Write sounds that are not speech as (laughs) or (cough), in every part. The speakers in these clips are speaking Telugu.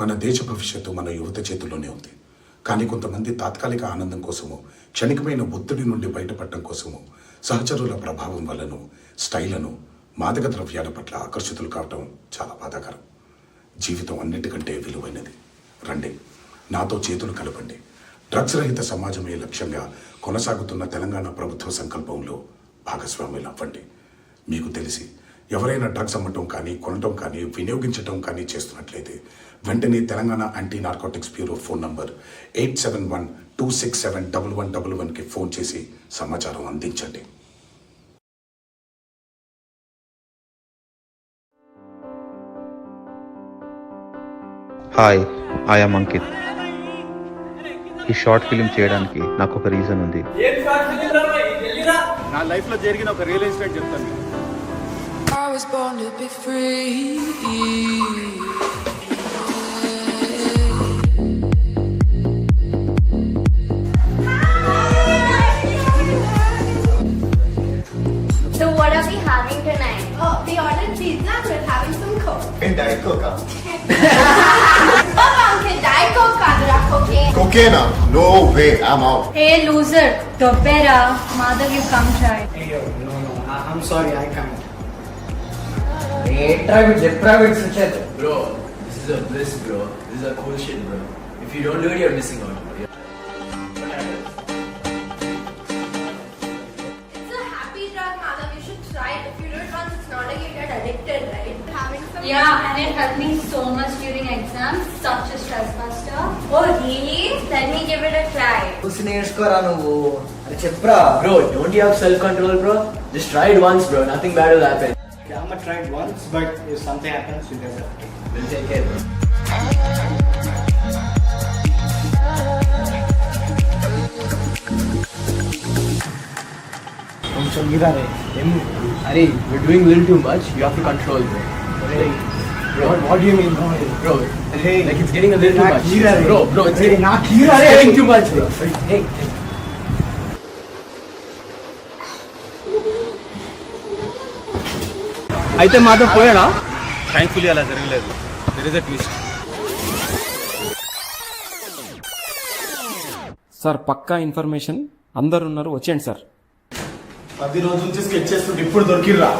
మన దేశ భవిష్యత్తు మన యువత చేతుల్లోనే ఉంది. కానీ కొంతమంది తాత్కాలిక ఆనందం కోసము క్షణికమైన ఒత్తిడి నుండి బయటపడటం కోసము సహచరుల ప్రభావం వలన స్టైలను మాదక ద్రవ్యాల పట్ల ఆకర్షితులు కావటం చాలా బాధాకరం. జీవితం అన్నిటికంటే విలువైనది. రండి నాతో చేతులు కలపండి. డ్రగ్స్ రహిత సమాజమే లక్ష్యంగా కొనసాగుతున్న తెలంగాణ ప్రభుత్వ సంకల్పంలో భాగస్వాములు అవ్వండి మీకు తెలిసి ఎవరైనా డ్రగ్స్ అమ్మటం కానీ కొనటం కానీ వినియోగించటం కానీ చేస్తున్నట్లయితే వెంటనే Telangana anti narcotics bureau phone number eight seven one two six seven double one double వన్కి ఫోన్ చేసి సమాచారం అందించండి. హాయ్ ఐఎమ్ అంకిత్ ఈ షార్ట్ ఫిలిం చేయడానికి నాకు ఒక రీజన్ ఉంది. నా లైఫ్లో జరిగిన ఒక రియల్ ఎస్టేట్ చెప్తాను. మీకు. I was born to be free. So what are we having tonight? Oh, we ordered pizza. We're having some coke. And Diet Coke. huh? Papa, (laughs) okay, Diet Coke kadra, cocaine. Cocaine? No way, I'm out. Hey loser, Topera, Mother, you come try. Hey, no, no, I- I'm sorry, I can't. private jet, private jet. Bro, this is a bliss, bro. This is a cool shit, bro. If you don't do it, you're missing out. bro. It's a happy drug, Madhav. You should try it. If you do it once, it's not like you get addicted, right? Having some. Yeah, and it helped me so much during exams, such a stress buster. Oh, really? Let me give it a try. చూసి నేర్చుకోరా నువ్వు అది చెప్పరా Bro, don't you have self-control, bro? Just try it once, bro. Nothing bad will happen. Okay, I'm gonna try it once, but if something happens, you guys have to. We'll take care, bro. కొంచెం ఇరా రే Ari, we're doing a little too much. You have to control, bro. Like, bro, what you mean bro, Hey, like it's getting a little too నాకు much. Ira ray. Bro, bro, it's Hey, getting, నాకు ఇరా it's ray. getting too much, bro. Hey, అయితే మాతో పోయాడా? థ్యాంక్ఫుల్లీ అలా జరగలేదు. There is a twist sir Pakka information. అందరు ఉన్నారు వచ్చేయండి సార్. పది రోజుల నుంచి స్కెచ్ చేస్తుంటే ఇప్పుడు దొరికిర్రా?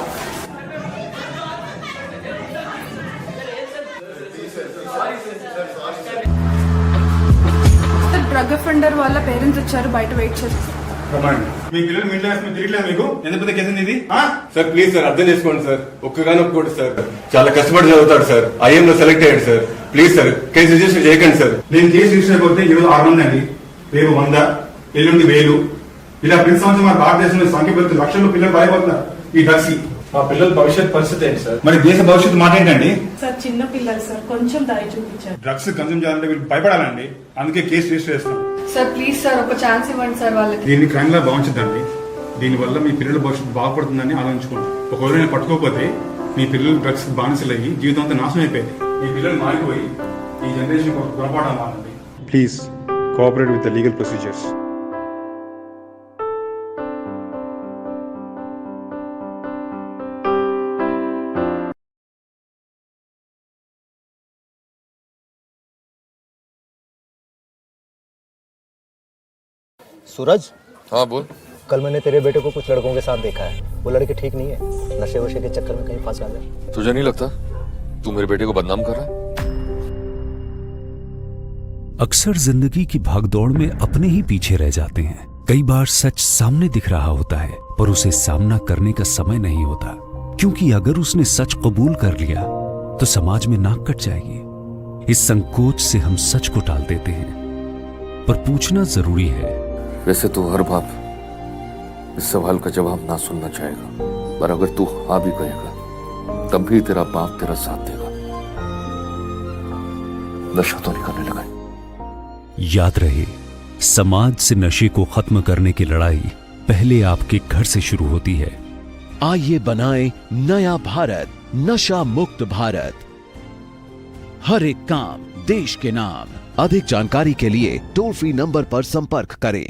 డ్రగ్ అఫెండర్ వాళ్ళ పేరెంట్స్ వచ్చారు బయట వెయిట్ చేస్తారు మీ పిల్లలు మీ ఇంట్లో వేసుకుని తిరిగిలే మీకు? ఎంత పెద్ద కేసు ఇది? సార్ ప్లీజ్ సార్ అర్థం చేసుకోండి సార్. ఒక్కగానే ఒక్కటి సార్. చాలా కష్టపడి చదువుతాడు సార్. ఐఎం లో సెలెక్ట్ అయ్యాడు sir. Please sir case register చేయకండి సార్. నేను కేసు రిజిస్టర్ అయిపోతే ఈరోజు ఆరు మంది అండి. రేపు వంద ఎల్లుండి వేలు. ఇలా ప్రతి సంవత్సరం మన భారతదేశంలో సంఖ్య పెరుగుతుంది. లక్షల్లో పిల్లలు భయపడుతున్నారు ఈ డ్రగ్స్ మా పిల్లల భవిష్యత్ పరిస్థితి ఏంటి సార్? మరి దేశ భవిష్యత్తు మాట ఏంటండి? సార్ చిన్న పిల్లలు సార్ కొంచెం దయ చూపించారు. డ్రగ్స్ కన్సూమ్ చేయాలంటే వీళ్ళు భయపడాలండి. అందుకే కేసు రిజిస్టర్ చేస్తాం. సార్ ప్లీజ్ సార్ ఒక ఛాన్స్ ఇవ్వండి సార్ వాళ్ళకి. దీన్ని క్రైమ్గా భావించద్దండి. దీనివల్ల మీ పిల్లల భవిష్యత్తు బాగుపడుతుందని ఆలోచించుకోండి. ఒకవేళ నేను పట్టుకోకపోతే మీ పిల్లలు డ్రగ్స్ బానిసలయ్యి జీవితం అంతా నాశనం అయిపోయింది మీ పిల్లలు మారిపోయి ఈ జనరేషన్ గుణపాఠం మారండి. Please cooperate with the legal procedures Suraj? हाँ बोल। कल मैंने तेरे बेटे को कुछ लड़कों के साथ देखा है। वो लड़के ठीक नहीं है। नशे वशे के चक्कर में कहीं फंस ना जाए तुझे नहीं लगता? तू मेरे बेटे को बदनाम कर रहा है? अक्सर ज़िंदगी की भागदौड़ में अपने ही पीछे रह जाते हैं। कई बार सच सामने दिख रहा होता है पर उसे सामना करने का समय नहीं होता। क्योंकि अगर उसने सच कबूल कर लिया तो समाज में नाक कट जाएगी। इस संकोच से हम सच को टाल देते हैं। पर पूछना ज़रूरी है वैसे तो हर बाप इस सवाल का जवाब ना सुनना चाहेगा पर अगर तू हाँ भी कहेगा तब भी तेरा बाप तेरा साथ देगा। नशा तो निकलने लगा याद रहे समाज से नशे को खत्म करने की लड़ाई पहले आपके घर से शुरू होती है। आइए बनाएँ नया भारत नशा मुक्त भारत। हर एक काम देश के नाम। अधिक जानकारी के लिए टोल फ्री नंबर पर संपर्क करें।